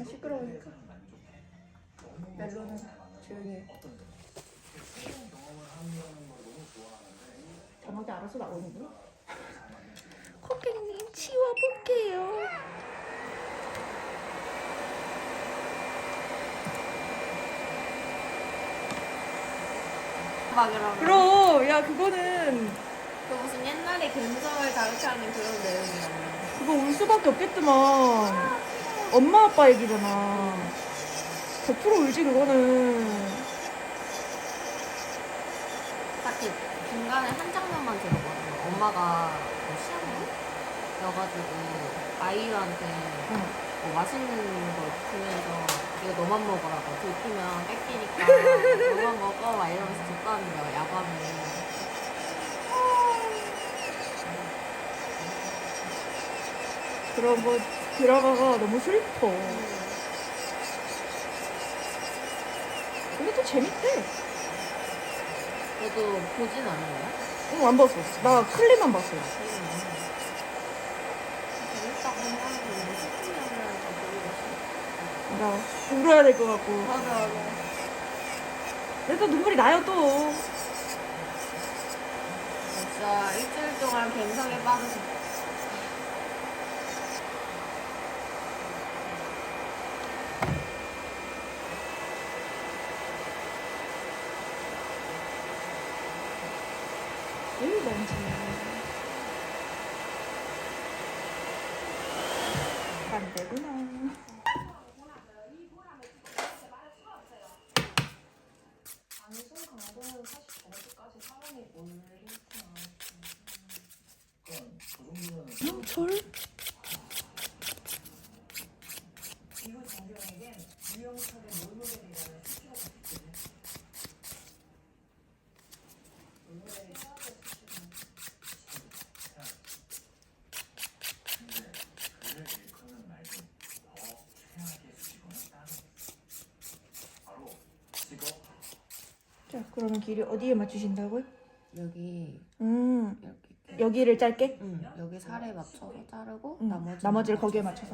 난 시끄러우니까. 멜로는 조용히 해. 자막이 알아서 나오는구나. 고객님 치워볼게요. 막이라고. 그럼 야 그거는 그 무슨 옛날에 감성을 자극하는 그런 내용이야. 그거 울 수밖에 없겠지만 엄마 아빠 얘기잖아. 100% 울지 그거는. 딱히 중간에 한 장면만 들어거든요. 엄마가 뭐 시험을 여가지고 아이유한테 응. 뭐 맛있는 거 주면서 이거 너만 먹으라고 들키면 뺏기니까 너만 먹어 막 이러면서 줬다는 거야 야밤에. 그런 거 드라마가 너무 슬퍼. 근데 또 재밌대. 그래도 보진 않아요. 응, 안 봤어. 나 클립만 봤어. 재밌다고 하는데 싶으면은 더 보고 싶어. 나 울어야 될 것 같고. 맞아 맞아. 근데 또 눈물이 나요, 또. 진짜 일주일 동안 감성에 빠져서 에이, 먼지. 안 되구나. 방송 강도는 사실 저렇게까지 사람이 몰리진 않았어요. 영철? 이후 정경에겐 유영철의 롤모델이라는 수치가 붙었거든요. 롤모델이 최악의 수치는 근데 그를 일컫는 말도 더 최악의 수식어는 따로 있어. 바로 직업 자, 그러면 길이 어디에 맞추신다고요? 여기 음, 이렇게 여기를 짧게? 응 여기 살에 맞춰서 자르고 응, 나머지 나머지를 거기에 맞춰서.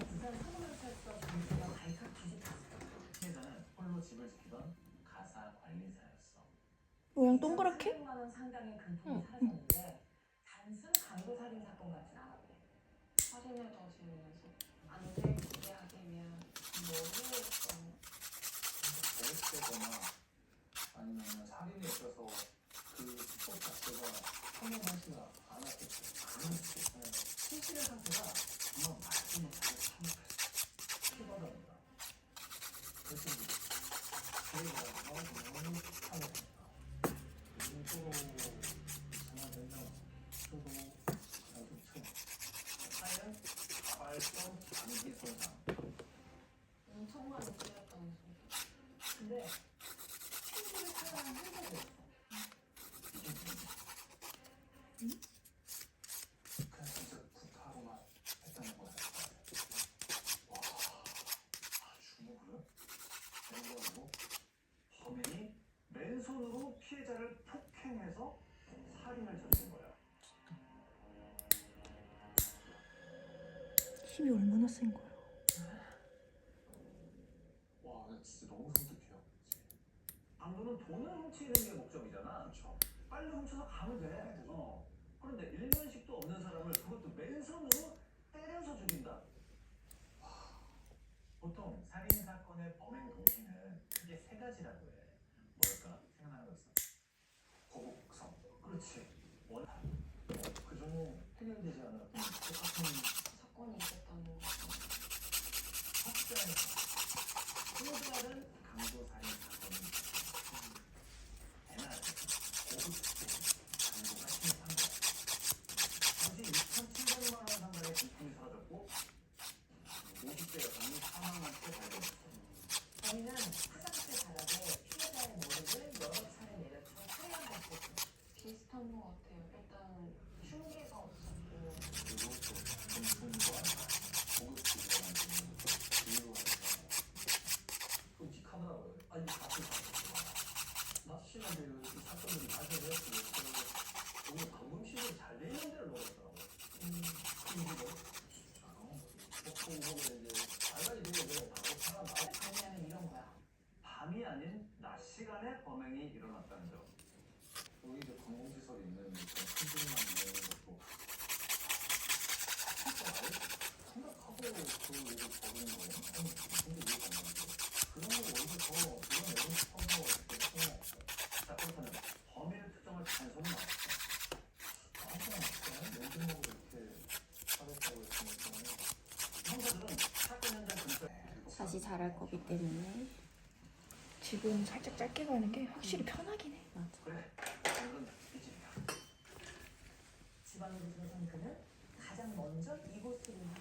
모양 동그랗게? 300만 원 상당의 금품이 응. 성공하지가 않았겠죠. 그런 수법은 실시의 상태가 정말 말도 못하게 참혹했어. 피바다입니다. 그래서 저희가 너무 참혹했다. 그리고 서로 이상한 된다. 저도 자격증. 하얀 가발성 장기 손상. 엄청 많이 찔렸다는 소리 근데 친구를 사용한 흔적이 없어. 그냥 진짜 구타로만 했다는 거야. 와, 아, 주먹을 왼손으로 범인이 맨손으로 피해자를 폭행해서 살인을 저지른 거야. 힘이 얼마나 센 거야. 와, 나 진짜 너무 섬뜩해요. 강도는 돈을 훔치는 게 목적이잖아. 그렇죠. 빨리 훔쳐서 가면 돼. 어. 그런데 일면식도 없는 사람을 그것도 맨손으로 때려서 죽인다? 보통 살인 사건의 범행 동기는 크게 세 가지라고 해. 뭘까? 생각나는 거 있어? 고국성. 그렇지. 그 전에 해결되지 않았던 똑같은 사건이 거 확자의 또 다른 강도 살인 사건이 대낮 고급스럽게 강도가 거야. 당시 2,700만 원 상당의 기품이 사라졌고 50대가 강민 사망한 채 발견됐어. 범인은 화장실 바닥에 피해자의 머리를 여러 차례 내려쳐 것으로 비슷한 거 같아요 일단 흉기가 없었고 그리고 또 금품과 고급지게 만드는 비유하는 끔찍하더라고요. 아니, 앞에 나 심한데 그 사건들이 발생을 했어요. 오늘 방금식을 잘 내는 데를 넣었더라고요. 음, 큰 집을. 보통 보면 이제 알바지 되면 그냥 바로 사람 아닌 낮 시간에 범행이 일어났다는 점. 여기 이제 관공시설이 있는 그런 큰집만 있는 것도 진짜 아예 생각하고 그 일을 벌이는 거예요? 다시 잘할 거기 때문에 지금 살짝 짧게 가는 게 확실히 편하긴 해. 맞아. 그래, 이건 이 집이야. 지방으로 들어선 그는 가장 먼저 이곳으로 향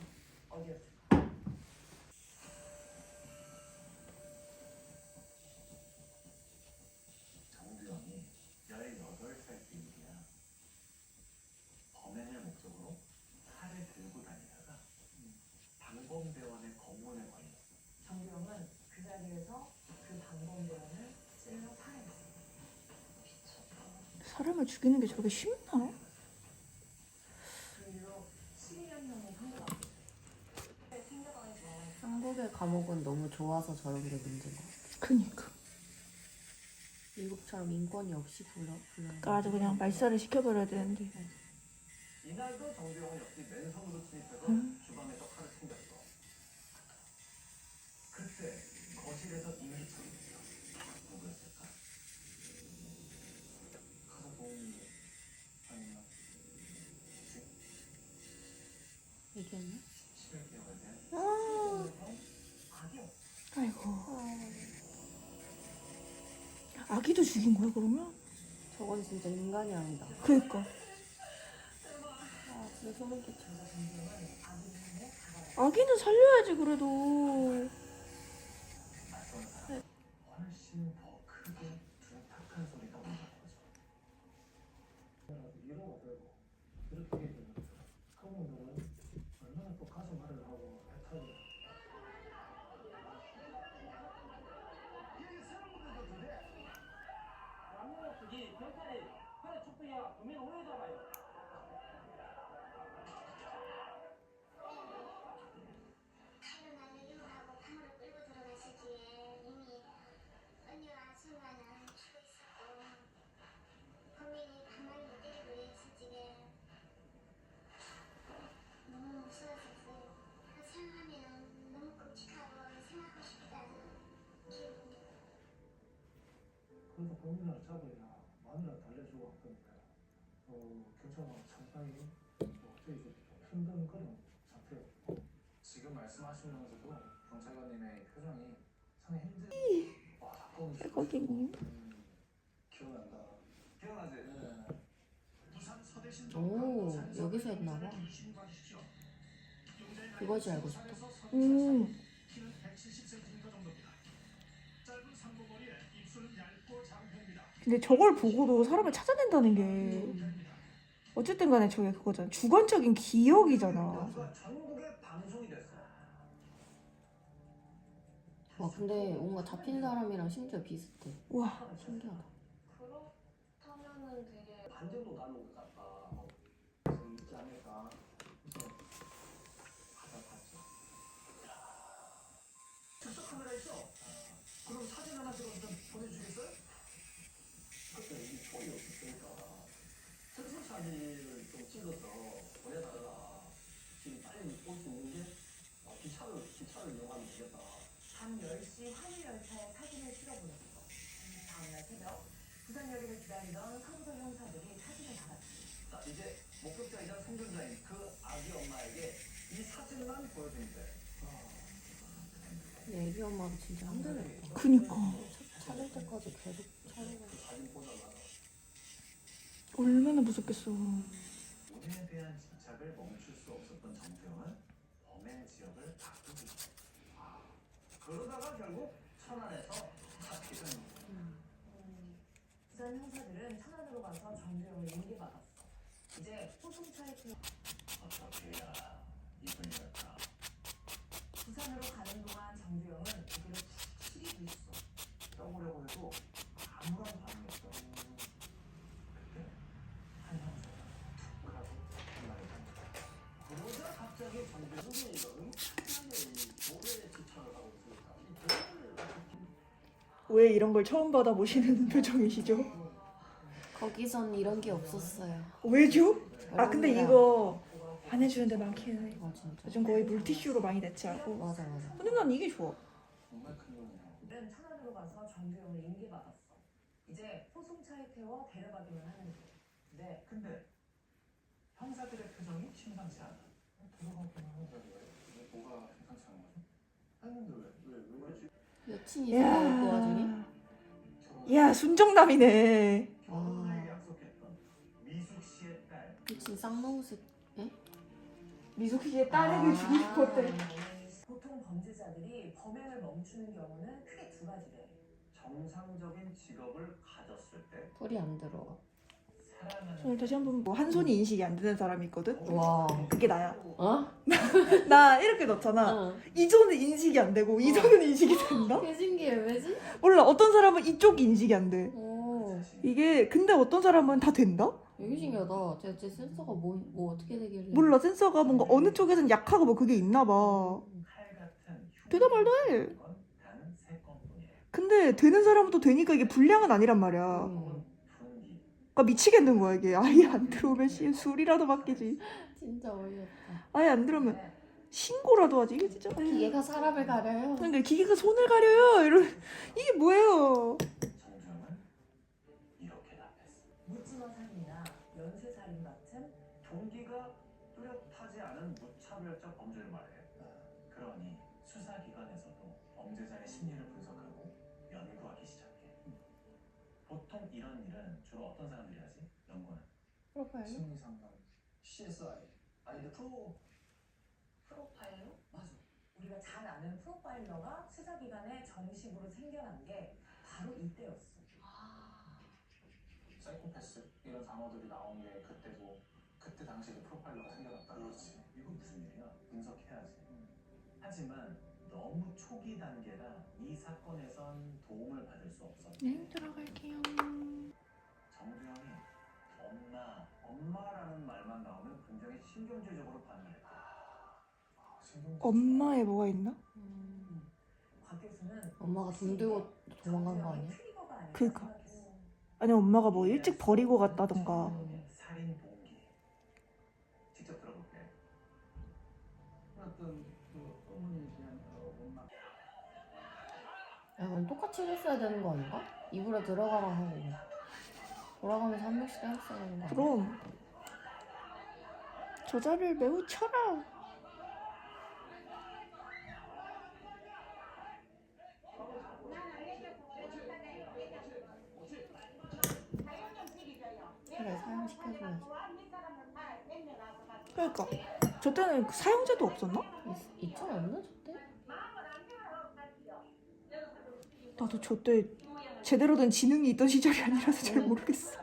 어디였을까? 정두영이 18살 때 일이야. 범행을 목적으로 칼을 들고 다니다가 방범대원의 검문에 걸렸어. 정규영은 그 자리에서 그 방범대원을 찔러 살해했어. 사람을 죽이는 게 저렇게 쉽나? 그 일로 12년형을 선고받고 생겨방에서 한국의 감옥은 너무 좋아서 저런 게 문제인 것 같아. 그니까. 미국처럼 인권이 없이 불러 불러. 그러니까 아주 그냥 말살을 시켜버려야 되는데. 이날도 정두영은 역시 맨손으로 침입해서 음. 주방에서 칼을 챙겼어. 그때 거실에서 아기도 죽인 거야 그러면? 저건 진짜 인간이 아니다. 그니까. 아 진짜 소름 끼쳐. 아기는 살려야지 그래도. 훨씬 더 크게 잡아야 마누라 달래주고 할 거니까 어, 경찰관 상당히 뭐 어떻게 이제 좀 힘든 그런 상태였고 지금 말씀하시면서도 경찰관님의 표정이 상당히 힘든 와 사건 고객님. 음, 기억난다 기억나지? 네. 오 여기서 했나 봐. 그거지 알고 싶다. 음. 근데 저걸 보고도 사람을 찾아낸다는 게 어쨌든 간에 저게 그거잖아. 주관적인 기억이잖아. 와 근데 뭔가 잡힌 사람이랑 심지어 비슷해. 와. 신기하다. 그렇다면은 되게 반전도 닮은 것 같다 뭐, 그래서 있지 않을까 그래서 가다 봤죠 즉석 카메라 있어. 그럼 사진 하나 보내주겠어요? 그때 이 총이 없었으니까 생선 사진을 좀 찍어서 보내달라 지금 빨리 올 수 있는 게 아, 기차를 기차를 이용하면 되겠다 밤 10시 화물 열차에 사진을 실어보냈어. 다음날 새벽 부산역에서 기다리던 서부서 형사들이 사진을 받았지. 자, 이제 목격자이자 생존자인 그 아기 엄마에게 이 사진만 보여주면 돼. 근데 애기 엄마도 진짜 힘들겠다. 그니까. 찾을 때까지 계속 찾아가. 그 사진 보자마자 얼마나 무섭겠어. 본인에 대한 집착을 멈출 수 없었던 정태영은 범행 지역을 바꾸기. 아, 그러다가 결국 천안에서 잡히던 음. 부산 형사들은 천안으로 가서 정주영을 인계받았어. 이제 호송차에 타 어떻게 해야 이분이랄까. 부산으로 가는 동안 고개를 푹 숙이고 있어. 떠보려고 해도 왜 이런 걸 처음 받아보시는 표정이시죠? 거기선 이런 게 없었어요. 왜죠? 아 근데. 이거 안 해주는 데 많긴 해 아 진짜. 요즘 거의 물티슈로 많이 대체하고 맞아 맞아. 근데 난 이게 좋아. 는 천안으로 가서 정규영을 임기받았어. 이제 포송차에 태워 데려가기만 하면 돼. 네. 근데 형사들의 표정이 심상치 않아. 들어가기만 왜 뭐가 심상치 않은 거죠? 했는데 왜? 여친이 있어 그 와중에. 야 순정남이네 딸 여친 쌍놈새. 미숙 씨의 딸에게 주고 싶었대 보통 범죄자들이 범행을 멈추는 경우는 크게 두 가지래. 정상적인 직업을 가졌을 때 풀이 안 들어가. 오늘 다시 한 번 뭐 한 손이 인식이 안 되는 사람이 있거든? 와. 그게 나야 어? 나 이렇게 넣잖아 어. 이 손은 인식이 안 되고 이 손은 인식이 된다? 개 신기해 왜지? 몰라 어떤 사람은 이쪽 인식이 안 돼 오. 이게 근데 어떤 사람은 다 된다? 되게 신기하다. 제, 제 센서가 뭐, 뭐 어떻게 되길래. 몰라 센서가 뭔가 어느 쪽에선 약하고 뭐 그게 있나 봐 되다 말도 해. 근데 되는 사람은 또 되니까 이게 불량은 아니란 말이야 음, 그러니까 미치겠는 거야 이게 아예 안 들어오면 씨 술이라도 맡기지 진짜 어이없다. 아예 안 들어오면 신고라도 하지 이게 진짜 기계가 사람을 가려요. 그러니까 기계가 손을 가려요 이런 이게 뭐예요 정주영은 이렇게 답했어. 묻지마 살인이나 연쇄 살인 같은 동기가 뚜렷하지 않은 무차별적 범죄를 말해. 그러니 수사기관에서도 범죄자의 심리를 프로파일. 심리 상담, CSI, 아이들 프로 프로파일로? 맞아. 우리가 잘 아는 프로파일러가 수사 기관에 정식으로 생겨난 게 바로 이때였어. 사이코패스 이런 단어들이 나온 게 그때고 그때 당시에 프로파일러가 생겨났다. 그렇지. 이거 무슨 일이야? 분석해야지. 하지만 너무 초기 단계라 이 사건에선 도움을 받을 수 없었대. 네 들어갈게요 엄마, 엄마라는 말만 나오면 굉장히 신경질적으로 반응했다. 엄마에 뭐가 있나? 음, 곽 엄마가 돈 들고 도망간 거 아니야? 트리거가 그니까. 생각했어. 아니 엄마가 뭐 일찍 버리고 갔다던가 음. 살인 동기. 직접 들어볼게. 어떤 그 어머니에 대한 어, 원망. 야, 그럼 똑같이 했어야 되는 거 아닌가? 입으로 들어가라 하고. 돌아가면서 한 명씩 했어야 되는 거 아니야? 그럼 저자를 매우 쳐라 그래, 사용시켜줘야지. 그러니까 저 때는 그 사형제도 없었나? 있, 있지 않나, 저 때? 나도 저 때 제대로 된 지능이 있던 시절이 아니라서 잘 모르겠어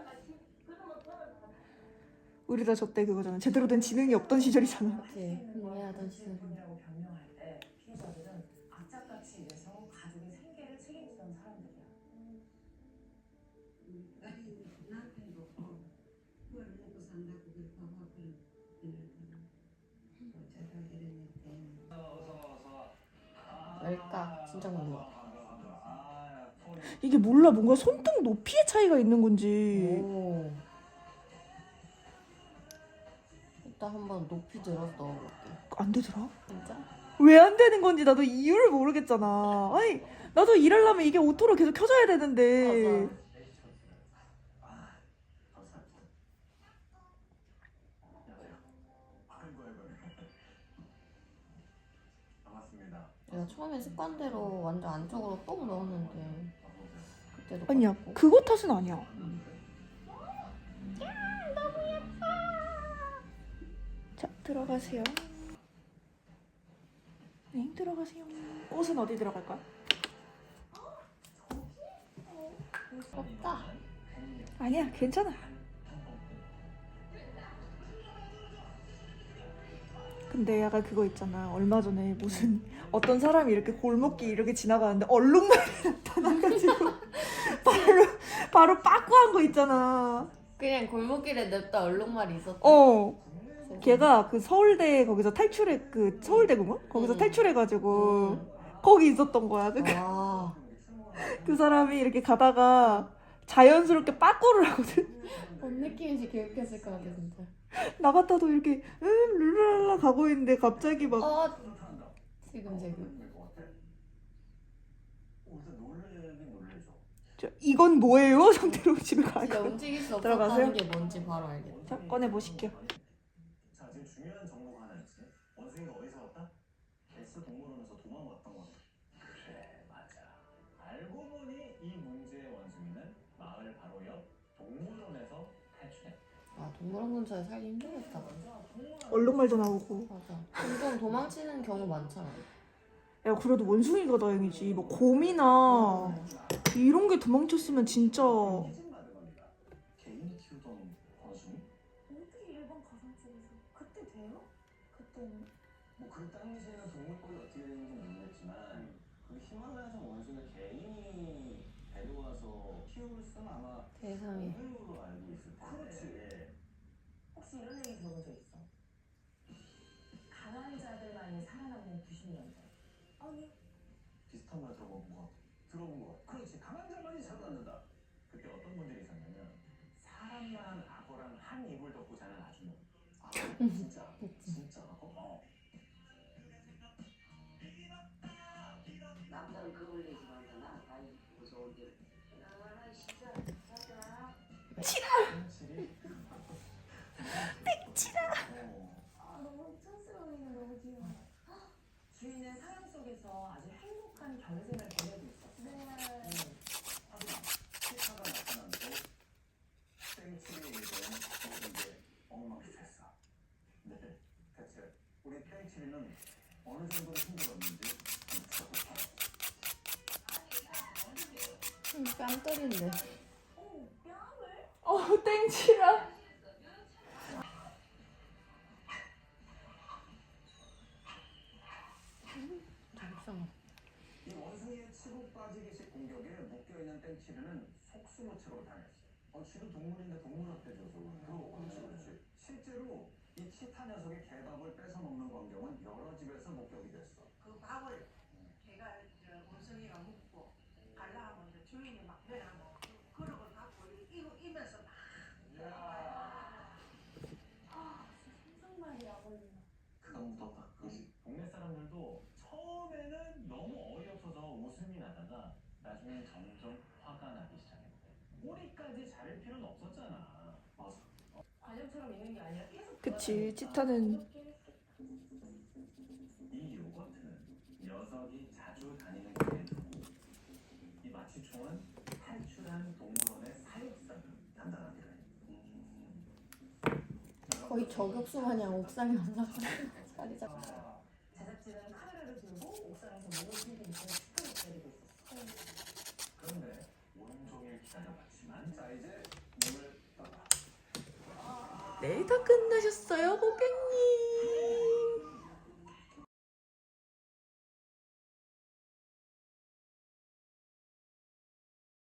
우리 다저때 그거잖아 제대로 된 지능이 없던 시절이잖아 그치. 흥미하던 시절. 열까? 진짜 궁금해. 이게 몰라 뭔가 손등 높이의 차이가 있는 건지 오. 일단 한번 높이 들어서 넣어볼게. 안 되더라 진짜? 왜 안 되는 건지 나도 이유를 모르겠잖아 아니 나도 일하려면 이게 오토로 계속 켜져야 되는데 맞아. 내가 처음에 습관대로 완전 안쪽으로 뻥 넣었는데 그때도 아니야. 그거 탓은 아니야 들어가세요 네 들어가세요 옷은 어디 들어갈까? 없다. 아니야 괜찮아 근데 약간 그거 있잖아 얼마 전에 무슨 어떤 사람이 이렇게 골목길 이렇게 지나가는데 얼룩말이 나타나가지고 바로 바로 빠꾸한 거 있잖아 그냥 골목길에 냅다 얼룩말이 있었다. 어 걔가 그 서울대 거기서 탈출해 그 서울대 공원 거기서 음. 탈출해가지고 음. 거기 있었던 거야 그 와. 그 사람이 이렇게 가다가 자연스럽게 빠꾸를 하거든. 뭔 느낌인지 기억했을 것 같아 진짜. 나갔다도 이렇게 음 룰랄라 가고 있는데 갑자기 막 어 지금 지금. 저, 이건 뭐예요? 상태로 집에 가야 진짜. 움직일 수 들어가세요? 없었다는 게 뭔지 바로 알겠다. 자 꺼내 보실게요. 아 동물원 근처에 살기 힘들겠다. 얼룩말도 나오고. 맞아. 종종 도망치는 경우 많잖아. 야 그래도 원숭이가 다행이지. 뭐 곰이나 이런 게 도망쳤으면 진짜 해증받은 겁니다. 개인이 키우던 원숭이? 어떻게 일반 가상집에서 그때 돼요? 그때는 뭐그 당시에는 동물권이 어떻게 되는지 모르겠지만 그 히말라야산 원숭이를 개인이 데려와서 키울 수는 아마 세상에. 동물로 알고 있을 텐데 그렇지 혹시 이런 얘기 들어본 적 있어? 강한 자들만이 살아남는 90년대. 아니. 비슷한 말 들어본 것 같아. 들어본 것 같아. 그렇지. 강한 자만이 살아난다. 그때 어떤 분들이 있었냐면 사람만 악어랑 한 이불 덮고 자는 아주머 아 진짜. 진짜. 악어? 어 남자는 그걸 말자 나 아이 무서운데 아 진짜 자자. 땡칠이 땡칠아 어. 아 너무 촌스러우니까 너무 귀여워. 주인은 사랑 속에서 아주 행복한 겨울생을 보내고 있었어. 네. 하지만 치타가 나타난 후 땡칠의 일은 모든 게 엉망진창했어. 네, 대체 우리 땡칠이는 어느 정도로 힘들었는지 한번 들어볼까요? 음, 뺨 때린데. 어 땡치라. 이 원숭이의 치고 빠지기식 공격에 묶여있는 땡치르는 속수무책으로 당했어. 어, 쥐도 동물인데 동물한테 줘서. 그거 그렇지, 그렇지. 치타 녀석의 개밥을 뺏어 먹는 광경은 여러 집에서 목격이 됐어. 그 밥을 저 원숭이가 묵고 갈라 하면 이제 주인이 막 내려가면 그 그릇을 갖고 이거 이면서 막 아 진짜 상상만이 안 걸리나. 그거 무섭다. 그지. 동네 사람들도 처음에는 너무 어이없어서 웃음이 나다가 나중엔 점점 화가 나기 시작했대. 꼬리까지 자를 필요는 없었잖아. 맞아. 관념처럼 있는 게 아니라 계속 그치 치타는 이 요거트는 녀석이 자주 다니는 길의 동물. 이 마취총은 탈출한 동물원의 사육사를 단단 음. 거의 저격수 마냥 옥상에 올라가. 자리 잡. 제작진은 카메라를 들고 옥상에서 몸을 숨기니까 스크를 때리고 있었어. 네, 내다 끝나셨어요, 고객님.